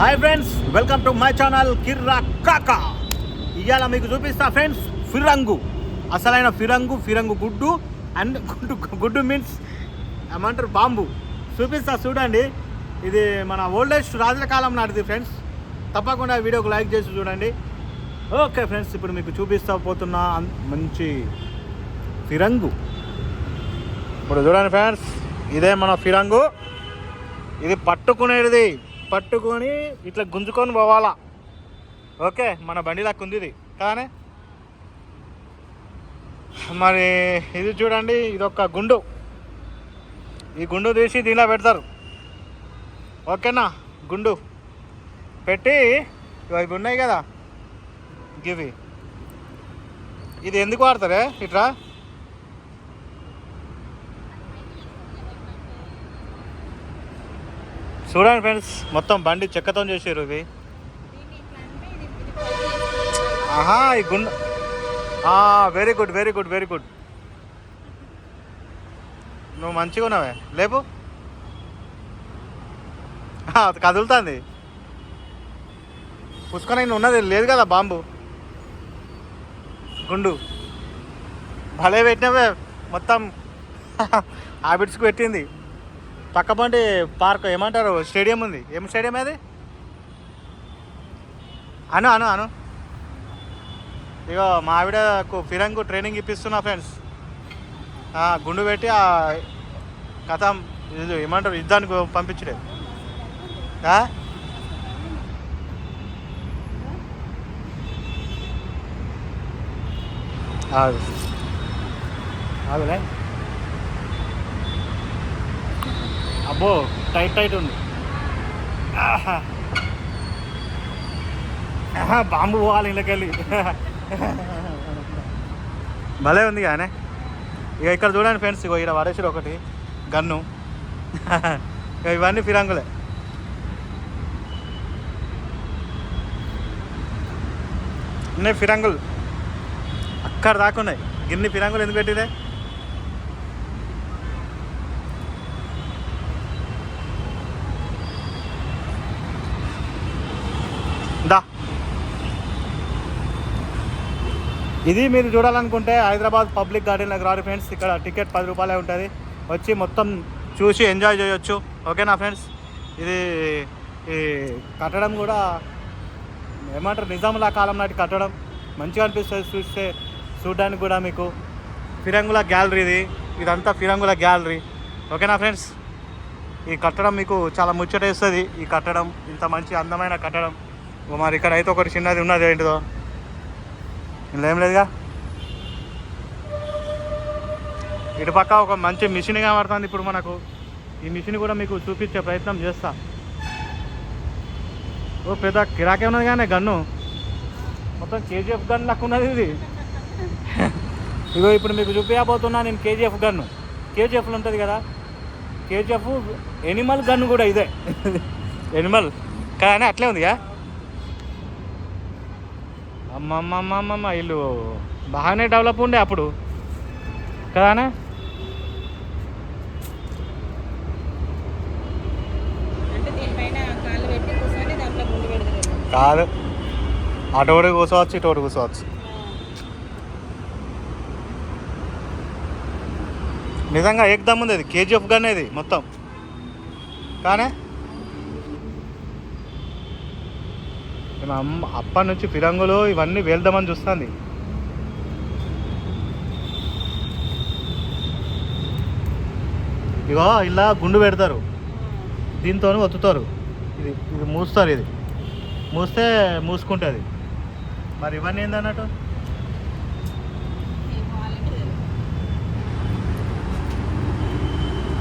Hi friends welcome to my channel కిర్రా కాకా ఇవాళ మీకు చూపిస్తా ఫ్రెండ్స్ ఫిరంగు. అసలైన ఫిరంగు ఫిరంగు గుడ్డు అండ్ గుడ్డు గుడ్డు మీన్స్ ఏమంటారు బాంబు. చూపిస్తా చూడండి. ఇది మన ఓల్డెస్ట్ రాజుల కాలం నాటిది ఫ్రెండ్స్ తప్పకుండా వీడియోకి లైక్ చేసి చూడండి. ఓకే ఫ్రెండ్స్ ఇప్పుడు మీకు చూపిస్తా పోతున్న మంచి ఫిరంగు. ఇప్పుడు చూడండి ఫ్రెండ్స్ ఇదే మన ఫిరంగు. ఇది పట్టుకునేది పట్టుకొని ఇట్లా గుంజుకొని పోవాలా? ఓకే మన బండి లెక్క ఉంది ఇది. కానీ మరి ఇది చూడండి ఇది ఒక గుండు. ఈ గుండు తీసి దీనిలో పెడతారు. ఓకేనా? గుండు. పెట్టి ఇవి ఇవి ఉన్నాయి కదా గివి ఇది ఎందుకు వాడతారే? ఇట్లా? చూడండి ఫ్రెండ్స్ మొత్తం బండి చెక్కతో చేసారు ఇవి. ఆహా ఈ గుండు very good very good very good నువ్వు మంచిగా ఉన్నావే. లేపు. కదులుతుంది. పుష్కొని ఉన్నది లేదు కదా బాంబు. గుండు. భలే పెట్టినవే మొత్తం. హ్యాబిట్స్కి పెట్టింది. పక్కపంటి పార్క్ ఏమంటారు? స్టేడియం ఉంది. ఏం స్టేడియం అది? అను అను అను. ఇగో మా ఆవిడకు ఫిరంగు ట్రైనింగ్ ఇప్పిస్తున్నా ఫ్రెండ్స్. గుండు పెట్టి ఆ కథ ఇది ఏమంటారు? యుద్ధానికి పంపించడే ఆగులే. అబ్బో టైట్ టైట్ ఉంది. బాంబు పోవాలి ఇళ్ళకెళ్ళి. భలే ఉంది కానీ ఇక ఇక్కడ చూడండి ఫ్రెండ్స్ ఇగో ఇక్కడ వరేసి ఒకటి గన్ను. ఇక ఇవన్నీ ఫిరంగులే. ఉన్నాయి ఫిరంగులు. అక్కడ దాకా ఉన్నాయి. గిన్ని ఫిరంగులు ఎందుకు పెట్టినాయి ఇది మీరు చూడాలనుకుంటే హైదరాబాద్ పబ్లిక్ గార్డెన్లోకి రారు ఫ్రెండ్స్. ఇక్కడ టికెట్ పది రూపాయలే ఉంటుంది. వచ్చి మొత్తం చూసి ఎంజాయ్ చేయొచ్చు. ఓకేనా ఫ్రెండ్స్? ఇది ఈ కట్టడం కూడా ఏమంటారు? నిజాముల కాలం నాటి కట్టడం. మంచిగా అనిపిస్తుంది చూస్తే. చూడడానికి కూడా మీకు. ఫిరంగుల గ్యాలరీ ఇది. ఇదంతా ఫిరంగుల గ్యాలరీ. ఓకేనా ఫ్రెండ్స్? ఈ కట్టడం మీకు చాలా ముచ్చటేస్తుంది ఈ కట్టడం ఇంత మంచి అందమైన కట్టడం. మరి ఇక్కడ అయితే ఒకటి చిన్నది ఉన్నది ఏంటిదో? ఇలా ఏం లేదుగా. ఇటు పక్క ఒక మంచి మిషన్ కనబడుతుంది ఇప్పుడు మనకు. ఈ మిషన్ కూడా మీకు చూపించే ప్రయత్నం చేస్తా. ఓ పెద్ద కిరాకే ఉన్నది కానీ గన్ను. మొత్తం కేజీఎఫ్ గన్ లెక్క ఉన్నది ఇది. ఇగో ఇప్పుడు మీకు చూపించబోతున్నా నేను కేజీఎఫ్ గన్ను. కేజీఎఫ్లో ఉంటుంది కదా. కేజీఎఫ్ ఎనిమల్ గన్ కూడా ఇదే. ఎనిమల్. కానీ అట్లే ఉందిగా. అమ్మమ్మమ్మమ్మ వీళ్ళు బాగానే డెవలప్ ఉండే అప్పుడు. కదానే? కాదు. అటోడు కూర్చోవచ్చు ఇటోడు కూర్చోవచ్చు. నిజంగా ఏకదమ్ ఉంది అది కేజీఎఫ్ గన్ ఇది మొత్తం. కానీ? అప్పటి నుంచి ఫిరంగులు ఇవన్నీ వేల్దామని చూస్తుంది. ఇగో ఇలా గుండు పెడతారు. దీంతో ఒత్తుతారు. ఇది ఇది మూస్తారు ఇది. మూస్తే మూసుకుంటుంది. మరి ఇవన్నీ ఏందన్నట్టు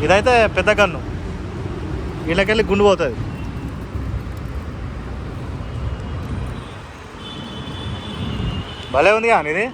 ఇదైతే పెద్ద కన్ను వీళ్ళకెళ్ళి గుండు పోతుంది. భలే ఉంది కానీ ఇది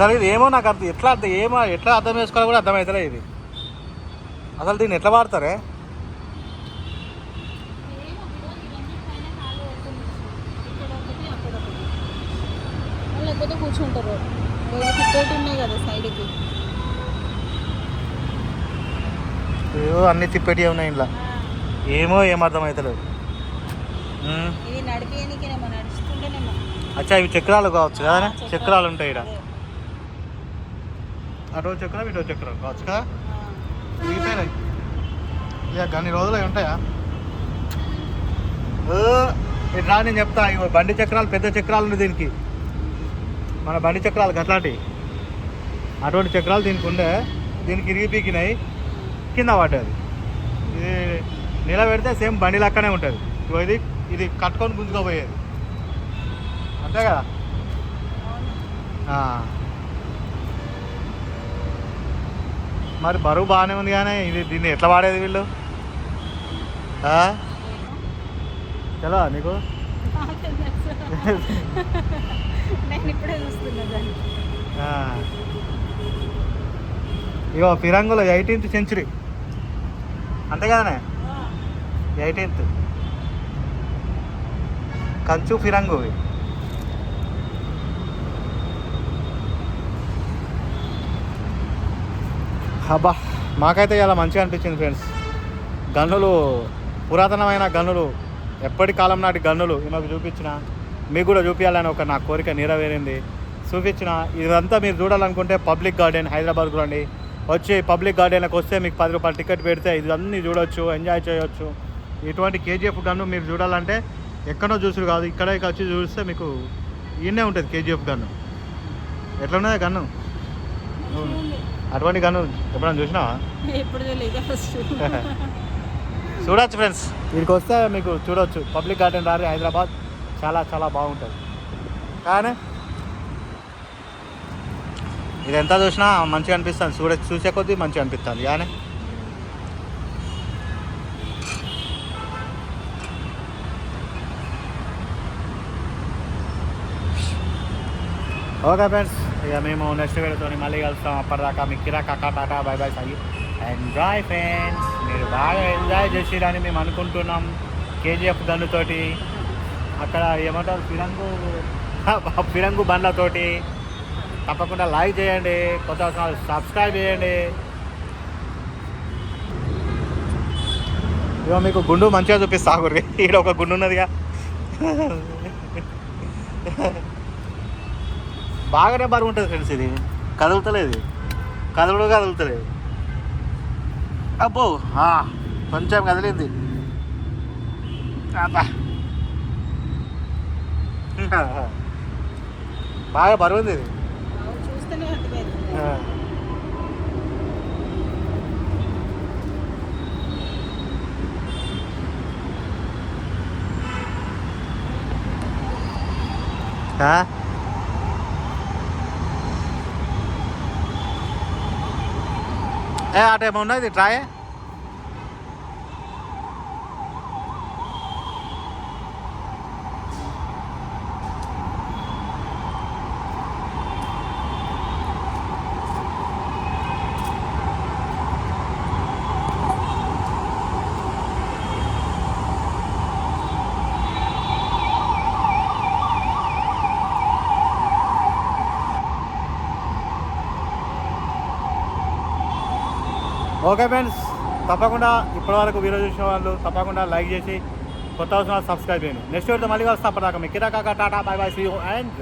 అసలు ఇది ఏమో నాకు అర్థం ఎట్లా అర్థం ఏమో ఎట్లా అర్థం చేసుకోవాలో కూడా అర్థమవుతలే ఇది. అసలు దీన్ని ఎట్లా వాడతారే? లేకపోతే కూర్చుంటారు. రోజు తిప్పేటి ఉన్నాయి కదా సైడ్కి. ఏవో అన్ని తిప్పేటి ఉన్నాయి ఇంట్లో. ఏమో ఏం అర్థం అవుతలేదు ఉమ్. ఇది నడిపేయనికేనేమో నడుస్తుంటేనేమో అచ్చా ఇవి చక్రాలు కావచ్చు కదా చక్రాలు. ఉంటాయి ఇక్కడ. అటో చక్రం ఇటో చక్రం కావచ్చు కదా? ఇక గన్ని రోజులు అవి ఉంటాయా? ఇట్లా నేను చెప్తా ఇగో బండి చక్రాలు పెద్ద చక్రాలు ఉన్నాయి దీనికి. మన బండి చక్రాలు అట్లాంటివి అటువంటి చక్రాలు దీనికి ఉండే. దీనికి ఇరిగి పీకినాయి. కింద పడ్డది. ఇది నిలబెడితే సేమ్ బండి లెక్కనే ఉంటుంది. ఇది ఇది కట్టుకొని గుంజుకోపోయేది అంతే కదా అవును. ఆ. మరి బరువు బాగానే ఉంది కానీ ఇది దీన్ని ఎట్లా వాడేది వీళ్ళు. ఎలా నీకు. ఇగో ఫిరంగులో ఎయిటీన్త్ సెంచురీ. అంతే కదనే ఎయిటీన్త్. కంచు ఫిరంగు అబ్బా మాకైతే ఇలా మంచిగా అనిపించింది ఫ్రెండ్స్ గన్నులు పురాతనమైన గన్నులు ఎప్పటి కాలం నాటి గన్నులు మాకు చూపించిన మీకు కూడా చూపించాలని ఒక నా కోరిక నెరవేరింది. చూపించిన ఇదంతా మీరు చూడాలనుకుంటే పబ్లిక్ గార్డెన్ హైదరాబాద్కు రండి. వచ్చి పబ్లిక్ గార్డెన్కి వస్తే మీకు పది రూపాయలు టికెట్ పెడితే ఇదన్నీ చూడొచ్చు ఎంజాయ్ చేయొచ్చు. ఇటువంటి కేజీఎఫ్ గన్ను మీరు చూడాలంటే ఎక్కడో చూసుడు కాదు ఇక్కడ వచ్చి చూస్తే మీకు ఈయనే ఉంటుంది కేజీఎఫ్ గన్ను. ఎట్లున్నది గన్ను? అటువంటి గన్ను ఎప్పుడైనా చూసినావా? ఎప్పుడు తెలియదు ఫస్ట్ చూడొచ్చు ఫ్రెండ్స్. వీడికి వస్తే మీకు చూడొచ్చు. పబ్లిక్ గార్డెన్ రారి హైదరాబాద్ చాలా చాలా బాగుంటుంది. కానీ? ఇది ఎంత చూసినా మంచిగా అనిపిస్తుంది. చూడ చూసే కొద్దీ మంచిగా అనిపిస్తుంది. కానీ? Okay friends. ఇక మేము నెక్స్ట్ వీడియోతో మళ్ళీ కలుస్తాం. అప్పటిదాకా మీ కిరా కాకా tata bye bye Sai. Enjoy friends మీరు బాగా ఎంజాయ్ చేసిరని మేము అనుకుంటున్నాం. కేజీఎఫ్ గన్నుతోటి అక్కడ ఏమంటారు ఫిరంగు ఫిరంగు బండ్లతోటి తప్పకుండా లైక్ చేయండి. కొత్త సబ్స్క్రైబ్ చేయండి. ఇక మీకు గుండు మంచిగా చూపిస్తా గురి ఈడ ఒక గుండు ఉన్నదిగా. బాగానే బరువు ఉంటుంది ఫ్రెండ్స్ ఇది. కదులుతలేదు. కదలడు కదులుతలేదు. అబ్బో కొంచెం కదిలింది. బాగా బరువు ఉంది ఇది. చూస్తేనే అర్థమవుతుంది ఆ. ఆ? ఏ అటు ఏమో ఉన్నది ట్రాయ్ ఓకే ఫ్రెండ్స్ తప్పకుండా ఇప్పటివరకు వీడియో చూసిన వాళ్ళు తప్పకుండా లైక్ చేసి కొత్త అవసరం సబ్స్క్రైబ్ చేయండి. నెక్స్ట్ వీడియో మళ్ళీ వస్తాం అప్పటిదాకా మీకు కిరాకా tata bye bye see and